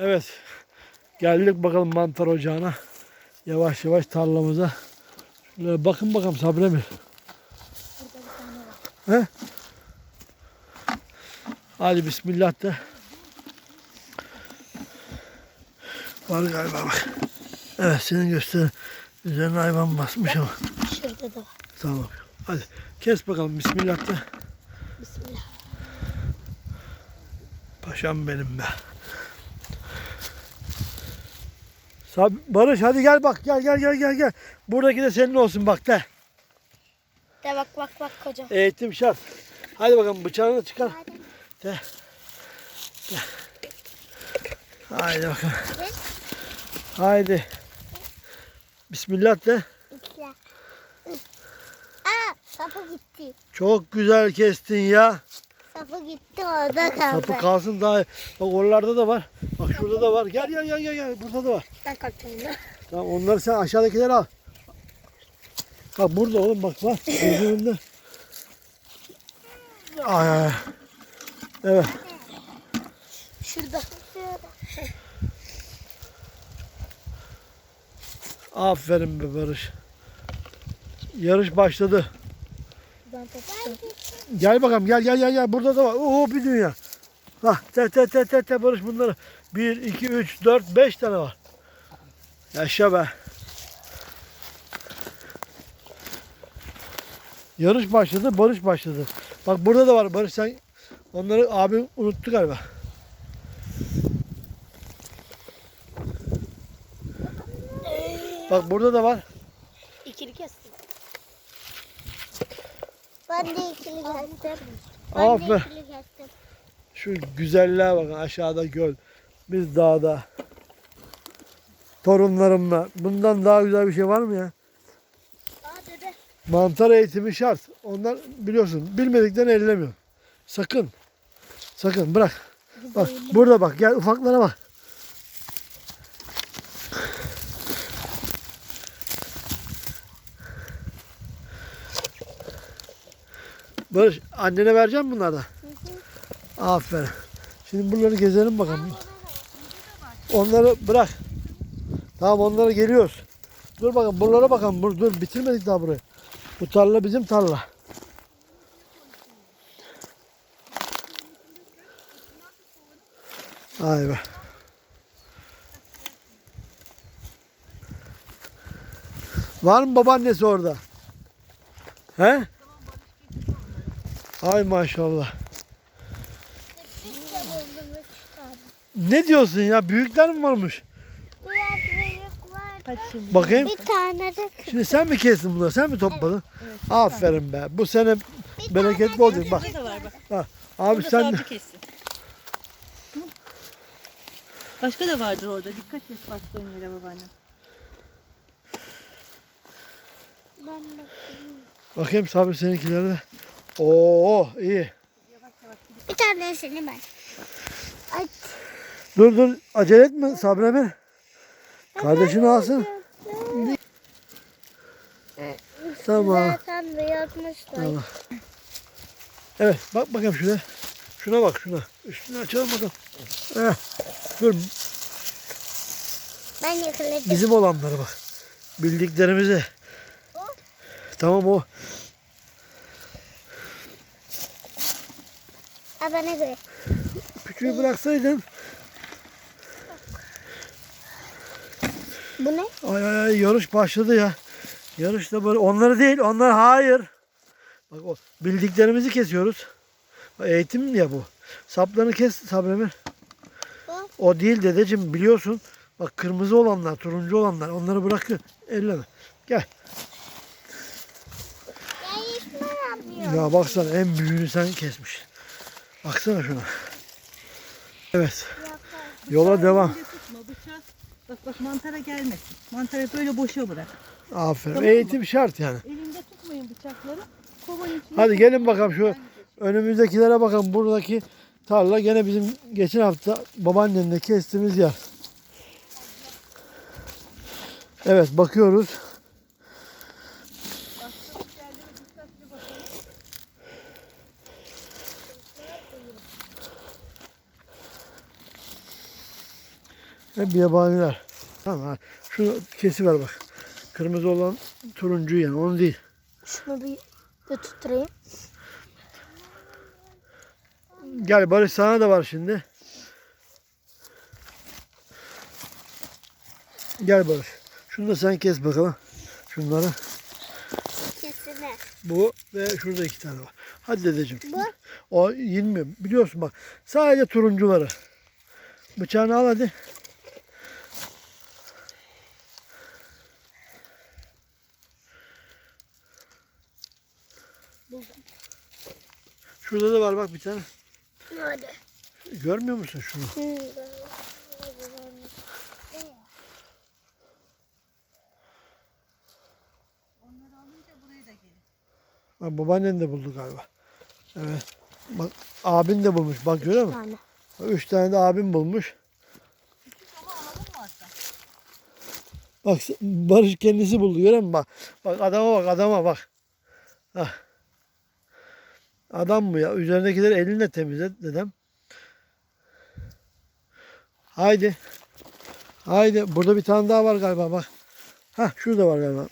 Evet. Geldik bakalım mantar ocağına. Yavaş yavaş tarlamıza. Şöyle bakın bakalım Sabri Emir. He? Hadi bismillah de. Var galiba bak. Evet senin göster. Üzerine hayvan basmış ama. Şurada da var. Tamam. Hadi kes bakalım bismillah de. Bismillah. Paşam benim be. Sab Barış hadi gel bak gel gel gel gel gel. Buradaki de senin olsun bak de. De bak bak bak koca. Eğitim şart. Hadi bakalım bıçağını çıkar. De. De. Haydi bakalım. Haydi. Bismillah de. İkiler. Aa sapı gitti. Çok güzel kestin ya. Sapı gitti orada kaldı. Sapı kalsın daha. Bak oralarda da var. Bak şurada da var. Gel gel gel gel. gel. Burada da var. Ben kalktım da. Tamam onları sen aşağıdakileri al. Bak burada oğlum bak bak. Ay ay. ay. Evet. Şurada. Aferin be Barış. Yarış başladı. Ben tuttum. Gel bakalım gel gel gel gel. Burada da var. Oo bir dünya. Hah te te te te te Barış bunları. 1, 2, 3, 4, 5 tane var. Yaşa be. Yarış başladı, Barış başladı. Bak burada da var Barış sen onları abi unuttu galiba. Bak burada da var. İkili kestim. Ben de ikili kestim. Ben Aferin. de ikili kestim. Şu güzelliğe bakın aşağıda göl. Biz dağda. Torunlarımla. Bundan daha güzel bir şey var mı ya? Aa dede. Mantar eğitimi şart. Onlar biliyorsun bilmedikten ellemiyor. Sakın. Sakın bırak. Bak burada bak gel ufaklara bak. Barış annene vereceğim bunlardan. Aferin. Şimdi bunları gezelim bakalım. Onları bırak. Tamam onlara geliyoruz. Dur bakalım buralara bakalım. Dur, dur bitirmedik daha burayı. Bu tarla bizim tarla. Vay be. Var mı babaannesi orada? He? Ay maşallah. Ne diyorsun ya? Büyükler mi varmış? Biraz büyük. Bakayım. Bir tane de Şimdi sen mi kestin bunları? Sen mi topladın? Aferin be. Bu sene bereketli olacak. Bak. Burada da var bak. Ha, abi Burada sen sabri kessin. Hı? Başka da vardır orada. Dikkat et bastığın yere babaannem. ben de. bakayım Sabri seninkileri de. Oo iyi. Bir tanesini ben. Ay. Dur dur acele etme Sabri Emir. Kardeşini alsın. Tamam. Zaten. Tamam. Evet bak bakalım şuna. Şuna bak şuna. Üstünü açalım bakalım. Heh. Dur Ben yakaladım. bizim olanları bak. Bildiklerimizi. Tamam o. Ha bana göre. Küçüğü bıraksaydın. Bu ne? Ay ay ay yarış başladı ya. Yarışta böyle onları değil onlar hayır. Bak o bildiklerimizi kesiyoruz. Bak, eğitim ya bu. Saplarını kes Sabremir. O değil dedeciğim biliyorsun. Bak kırmızı olanlar, turuncu olanlar onları bırakın. Elleme. Gel. Ya baksana en büyüğünü sen kesmiş. Baksana şuna. Evet. Yola devam. Tutma bıçağı. Bak bak mantara gelmesin. Mantarı böyle boşa bırak. Aferin. Tamam mı? Eğitim şart yani. Elinde tutmayın bıçakları. Kovanın içine Hadi gelin bakalım şu önümüzdekilere bakın. Buradaki tarla gene bizim geçen hafta babaannemle kestiğimiz yer. Evet bakıyoruz. Hep yabaniler. Tamam ha. Şunu kesiver bak. Kırmızı olan turuncu yani onu değil. Şunu bir de tutturayım. Gel Barış sana da var şimdi. Gel Barış. Şunu da sen kes bakalım. Şunları. Kesine. Bu ve şurada iki tane var. Hadi dedeciğim. Bu? O yenmiyor. Biliyorsun bak. Sadece turuncuları. Bıçağını al hadi. Şurada da var bak bir tane. Nerede? Görmüyor musun şunu? Onları alınca buraya da gelin. Bak babaannen de buldu galiba. Evet. Bak abin de bulmuş. Bak görüyor musun? tane. Üç tane de abim bulmuş. Bak Barış kendisi buldu görüyor musun? Bak, bak adama bak adama bak. Hah. Adam bu ya. Üzerindekileri elinle temizle dedem. Haydi. Haydi. Burada bir tane daha var galiba bak. Hah şurada var galiba.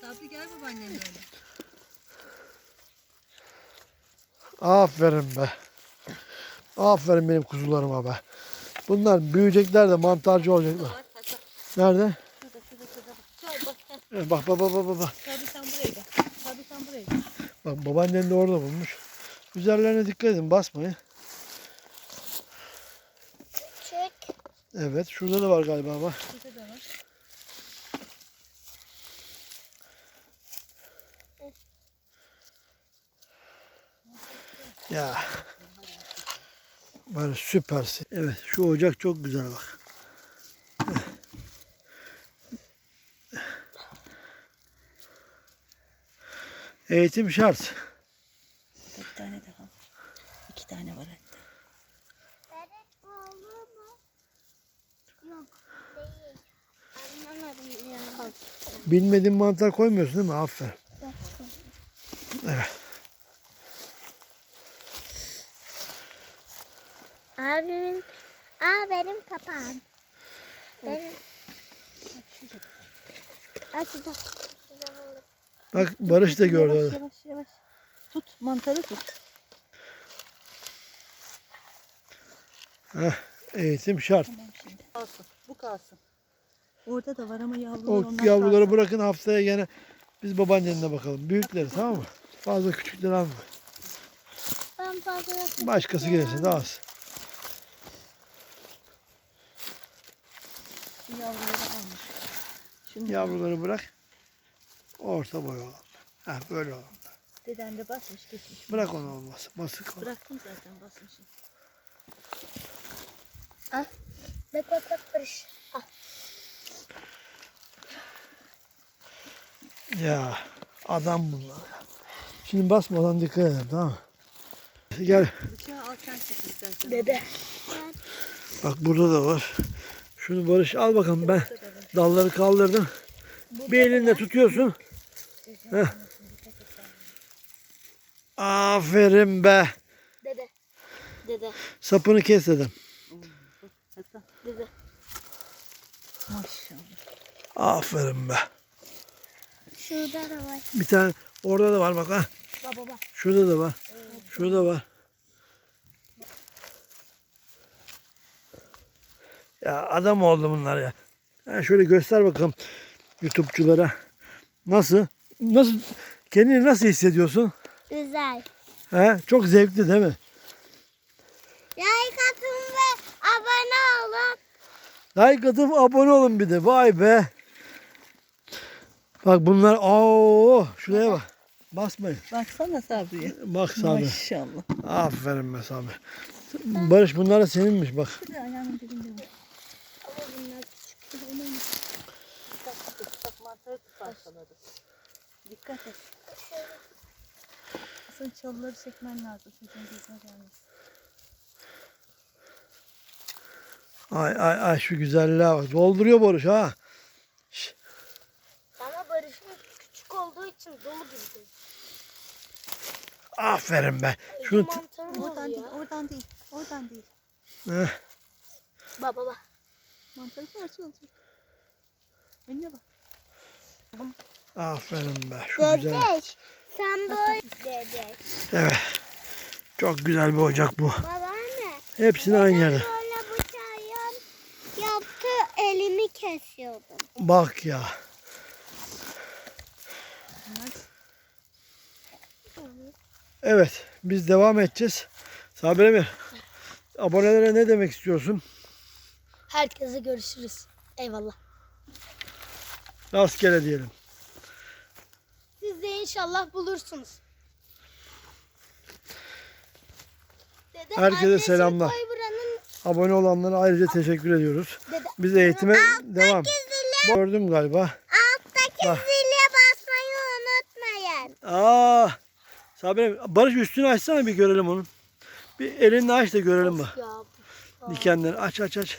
Sabri gel babaannemle öyle. Aferin be. Aferin benim kuzularıma be. Bunlar büyüyecekler de mantarcı olacaklar. Nerede? Şurada şurada şurada. Gel bak. Bak bak bak bak bak. Sabri sen buraya gel. Sabri sen buraya gel. Bak babaannen de orada bulmuş. Üzerlerine dikkat edin basmayın. Çek. Evet şurada da var galiba bak. Şurada da var. Ya. Var süpersin. Evet şu ocak çok güzel bak. Eğitim şart. Bir tane daha var. İki tane var hatta. Bebek olur mu? Yok. Değil. Anlamadım ya. Bilmediğin mantar koymuyorsun değil mi? Aferin. Abimin, aa benim kapağım. Benim. Bak Barış da gördü. Yavaş yavaş yavaş. Tut mantarı tut. Heh, eğitim şart. Tamam şimdi. Kalsın. Bu kalsın. Orada da var ama yavrular O onlar yavruları kalsın. bırakın haftaya gene biz babaannenle bakalım. Büyükleri tamam mı? Fazla küçükleri alma. Ben fazla Başkası gelirse de az. Şu yavruları almış. Şunu Yavruları bırak. Orta boy olan. Ha böyle olan. Deden de basmış geçmiş. Bırak onu olmaz. Basık olan. Bıraktım zaten basmışım. Bak bak bak Barış. Ya adam bunlar. Şimdi basmadan dikkat edin tamam mı? Gel. Bebe. Bak burada da var. Şunu Barış al bakalım ben dalları kaldırdım. Bir elinle tutuyorsun. Heh. Aferin be. Dede. Dede. Sapını kes dedim. Dede. Maşallah. Aferin be. Şurada da var. Bir tane orada da var bak ha. Baba bak. Şurada da var. Şurada var. Ya adam oldu bunlar ya. Ha şöyle göster bakalım YouTube'culara. Nasıl? Nasıl? Kendini nasıl hissediyorsun? Güzel. He? Çok zevkli değil mi? Like atın ve abone olun. Like atıp abone olun bir de. Vay be. Bak bunlar ooo şuraya bak. Basmayın. Baksana Sabri'ye. Bak Sami. Maşallah. Aferin be Sami. Barış bunlar da seninmiş bak. Bir de ayağının dibinde var. Ama bunlar küçük. Bak, bak, bak mantarı parçaladı. Dikkat et. Aslında çalıları çekmen lazım. Çocuğun gözüne gelmesin. Ay ay ay şu güzelliğe bak. Dolduruyor Barış ha. Ama Barış'ın için dolu gibi. Aferin be. Şunu t- mantarı Oradan değil, oradan değil, oradan değil. Heh, Baba bak. Mantarı parça olacak. Önüne bak. Aferin be. Şu güzel. Dedeş. Sen böyle dedeş. Evet. Çok güzel bir ocak bu. Babaanne. Hepsini aynı yerde. Böyle bıçağı yap- yaptı elimi kesiyordum. Bak ya. Evet. Biz devam edeceğiz. Sabri Emir. Abonelere ne demek istiyorsun? Herkese görüşürüz. Eyvallah. Rastgele diyelim. Siz de inşallah bulursunuz. Dede, Herkese annesi selamlar. koy buranın Abone olanlara ayrıca teşekkür ediyoruz. dede. Biz eğitime devam. Gördüm galiba. Alttaki Bak. zile basmayı unutmayın. Aa, Sabri Barış üstünü açsana bir görelim onun. Bir elini aç da görelim bak. Dikenleri aç aç aç.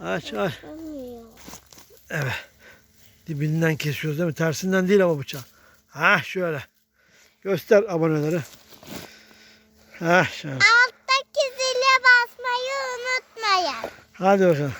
Aç aç. Evet. Dibinden kesiyoruz değil mi? Tersinden değil ama bıçağı. Ha şöyle. Göster aboneleri. Ha şöyle. Alttaki zile basmayı unutmayın. Hadi bakalım.